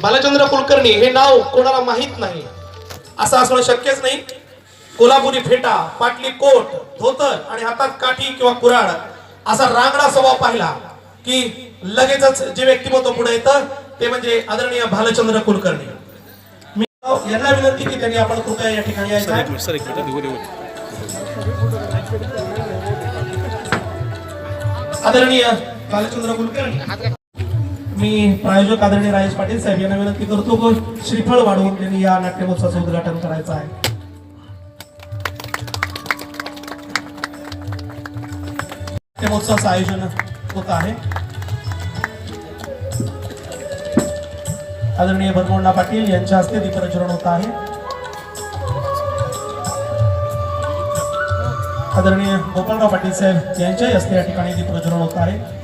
बालचंद्र कुलकर्णी हे नाव कोणाला माहीत नाही. असं असणं शक्यच नाही. कोल्हापुरी फेटा पाटली कोट धोतर आणि हातात काठी किंवा कुऱ्हाड असा रांगडा स्वभाव पाहिला की लगेचच जे व्यक्तिमत्व पुढे येतं ते म्हणजे आदरणीय भालचंद्र कुलकर्णी. मी यांना विनंती की त्यांनी आपण कृपया या ठिकाणी आदरणीय बालचंद्र कुलकर्णी. मी प्रायोजक आदरणीय राजेश पाटील साहेब यांना विनंती करतो की श्रीफळ वाढवून त्यांनी या नाट्यमहोत्सवाचं उद्घाटन करायचं आहे. नाट्यमहोत्सवाचं आयोजन होत आहे. आदरणीय बनमोंडा पाटील यांच्या हस्ते दीपप्रज्वलन होत आहे. आदरणीय गोपाळराव पाटील साहेब यांच्याही हस्ते या ठिकाणी दीपप्रज्वलन होत आहे.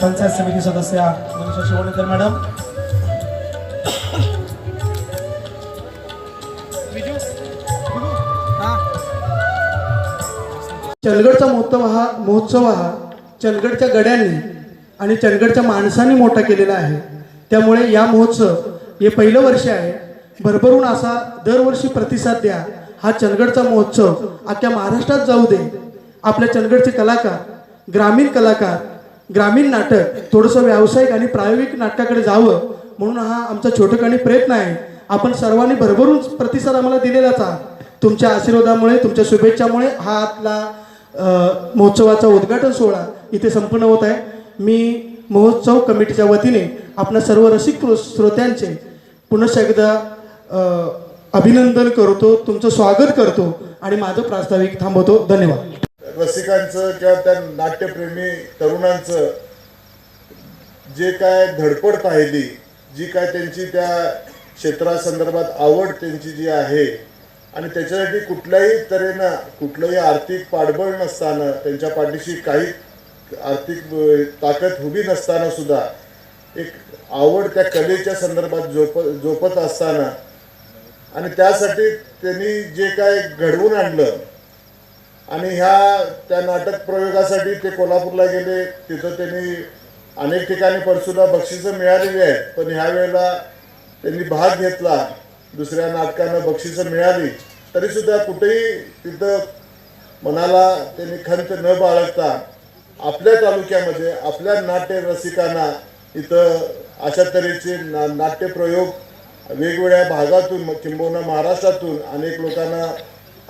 पंचायत समिती सदस्या मनीषा शिवणकर मॅडम. चंदगडचा महोत्सव हा महोत्सव हा चंदगडच्या गड्यांनी आणि चंदगडच्या माणसांनी मोठा केलेला आहे. त्यामुळे या महोत्सव हे पहिलं वर्ष आहे. भरभरून असा दरवर्षी प्रतिसाद द्या. हा चंदगडचा महोत्सव अख्ख्या महाराष्ट्रात जाऊ दे. आपल्या चंदगडचे कलाकार ग्रामीण कलाकार ग्रामीण नाटक थोडंसं व्यावसायिक आणि प्रायोगिक नाटकाकडे जावं म्हणून हा आमचा छोटकाणी प्रयत्न आहे. आपण सर्वांनी भरभरून प्रतिसाद आम्हाला दिलेलाच आहात तुमच्या आशीर्वादामुळे तुमच्या शुभेच्छामुळे हा आपला महोत्सवाचा उद्घाटन सोहळा इथे संपन्न होत आहे. मी महोत्सव कमिटीच्या वतीने आपल्या सर्व रसिक श्रोत्यांचे पुन्हा एकदा अभिनंदन करतो तुमचं स्वागत करतो आणि माझं प्रास्ताविक थांबवतो. धन्यवाद. रसिकांचं किंवा त्या नाट्यप्रेमी तरुणांचं जे काय धडपड पाहिली जी काय त्यांची त्या क्षेत्रासंदर्भात आवड त्यांची जी आहे आणि त्याच्यासाठी कुठल्याही तऱ्हेनं कुठलंही आर्थिक पाठबळ नसताना त्यांच्या पाठीशी काही आर्थिक ताकद उभी नसताना सुद्धा एक आवड त्या कलेच्या संदर्भात जोप जोपत असताना आणि त्यासाठी त्यांनी जे काय घडवून आणलं आणि ह्या त्या नाटक प्रयोगासाठी ते कोल्हापूरला गेले. तिथं त्यांनी अनेक ठिकाणी परसूला बक्षिसं मिळालेली आहेत. पण ह्या वेळेला त्यांनी भाग घेतला. दुसऱ्या नाटकानं बक्षिसं मिळाली. तरीसुद्धा कुठेही तिथं मनाला त्यांनी खंत न बाळगता आपल्या तालुक्यामध्ये आपल्या नाट्य रसिकांना इथं अशा तऱ्हेचे ना नाट्यप्रयोग वेगवेगळ्या भागातून किंबहुना महाराष्ट्रातून अनेक लोकांना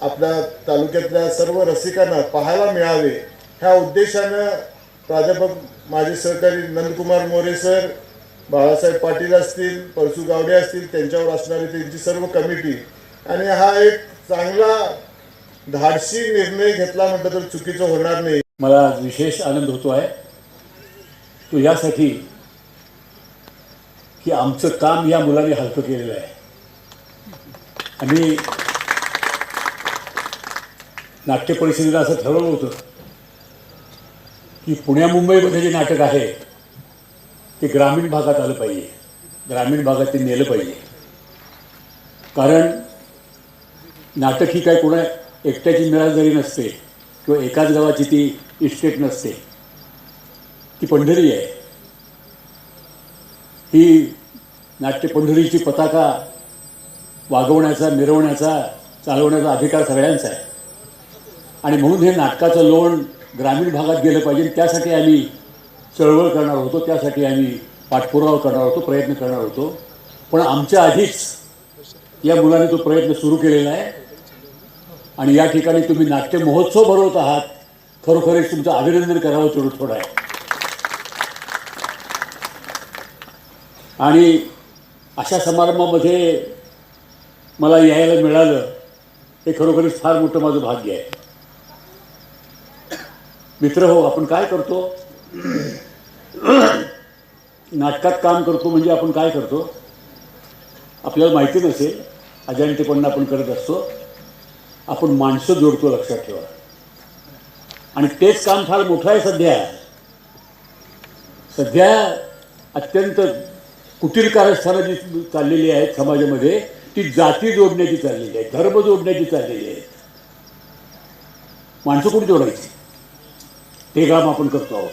आपल्या तालुक्यातल्या सर्व रसिकांना पाहायला मिळावे. ह्या उद्देशानं प्राध्यापक माझे सहकारी नंदकुमार मोरे सर बाळासाहेब पाटील असतील परसू गावडे असतील त्यांच्यावर असणारी त्यांची सर्व कमिटी. आणि हा एक चांगला धाडसी निर्णय घेतला म्हटलं तर चुकीचं होणार नाही. मला आज विशेष आनंद होतो आहे. तो यासाठी की आमचं काम या मुलांनी हलकं केलेलं आहे. आणि नाट्य परिषदेला असं ठरवलं होतं की पुण्या मुंबईमध्ये जे नाटक आहे ते ग्रामीण भागात आलं पाहिजे. ग्रामीण भागात ते नेलं पाहिजे. कारण नाटक ही काय कोणा एकट्याची मिळाजरी नसते किंवा एकाच गावाची ती इस्टेट नसते ती पंढरी आहे. ही नाट्य पंढरीची पताका वागवण्याचा मिरवण्याचा चालवण्याचा अधिकार सगळ्यांचा आहे. आणि म्हणून हे नाटकाचं लोण ग्रामीण भागात गेलं पाहिजे. त्यासाठी आम्ही चळवळ करणार होतो त्यासाठी आम्ही पाठपुरावा करणार होतो प्रयत्न करणार होतो. पण आमच्या आधीच या मुलाने तो प्रयत्न सुरू केलेला आहे. आणि या ठिकाणी तुम्ही नाट्य महोत्सव भरवत आहात. खरोखरच तुमचं अभिनंदन करावं तेवढं थोडं आहे. आणि अशा समारंभामध्ये मला यायला मिळालं हे खरोखरच फार मोठं माझं भाग्य आहे. मित्र हो आपण काय करतो? नाटकात काम करतो म्हणजे आपण काय करतो? आपल्याला माहिती नसेल अजाणतेपणा आपण करत असतो. आपण माणसं जोडतो लक्षात ठेवा. आणि तेच काम फार मोठं आहे सध्या. सध्या अत्यंत कुटीर कारस्थानं जी चाललेली आहेत समाजामध्ये ती ती जाती जोडण्याची चाललेली आहे धर्म जोडण्याची चाललेली आहे. माणसं कुठे जोडायची? ते काम आपण करतो आहोत.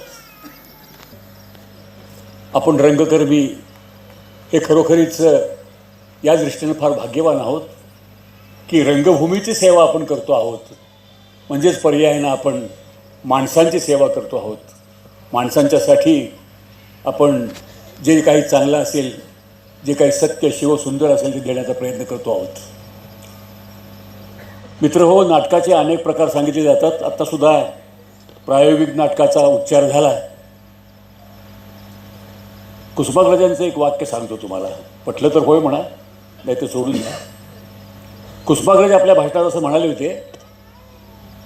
आपण रंगकर्मी हे खरोखरीच या दृष्टीनं फार भाग्यवान आहोत की रंगभूमीची सेवा आपण करतो आहोत. म्हणजेच पर्यायानं आपण माणसांची सेवा करतो आहोत. माणसांच्यासाठी आपण जे काही चांगलं असेल जे काही सत्य शिव सुंदर असेल ते देण्याचा प्रयत्न करतो आहोत. मित्र हो नाटकाचे अनेक प्रकार सांगितले जातात. आत्तासुद्धा प्रायोगिक नाटकाचा उच्चार झाला. कुसुमाग्रजांचं एक वाक्य सांगतो तुम्हाला. पटलं तर होय म्हणा नाही तर सोडून द्या. कुसुमाग्रज आपल्या भाषणात असं म्हणाले होते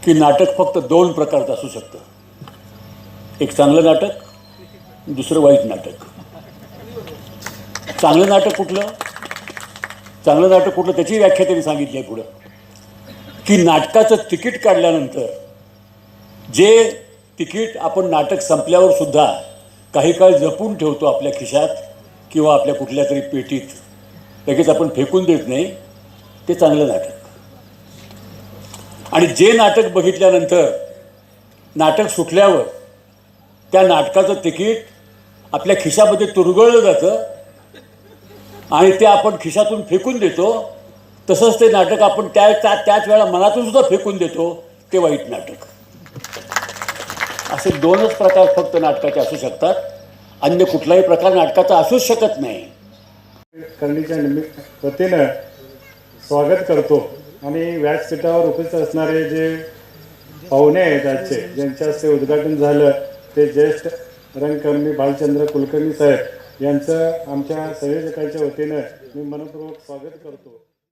की नाटक फक्त दोन प्रकारचं असू शकतं. एक चांगलं नाटक दुसरं वाईट नाटक. चांगलं नाटक कुठलं? चांगलं नाटक कुठलं? त्याची व्याख्या त्यांनी सांगितली आहे पुढं. की नाटकाचं तिकीट काढल्यानंतर जे तिकीट आपण नाटक संपल्यावर सुद्धा काही काळ जपून ठेवतो आपल्या खिशात किंवा आपल्या कुठल्या तरी पेटीत लगेच आपण फेकून देत नाही ते चांगलं नाटक. आणि जे नाटक बघितल्यानंतर नाटक सुटल्यावर त्या नाटकाचं तिकीट आपल्या खिशामध्ये तुरगळलं जातं आणि ते आपण खिशातून फेकून देतो तसंच ते नाटक आपण त्या त्या त्याच वेळा मनातून सुद्धा फेकून देतो ते वाईट नाटक. असे दोनच प्रकार फक्त नाटकाचे असू शकतात. अन्य कुठलाही प्रकार नाटकाचा असूच शकत नाही. करणीच्या निमित्त वतीनं स्वागत करतो. आणि व्यासपीठावर उपस्थित असणारे जे पाहुणे आहेत आजचे ज्यांच्या हस्ते उद्घाटन झालं ते ज्येष्ठ रंगकर्मी भालचंद्र कुलकर्णी साहेब यांचं आमच्या संयोजकांच्या वतीनं मी मनपूर्वक स्वागत करतो.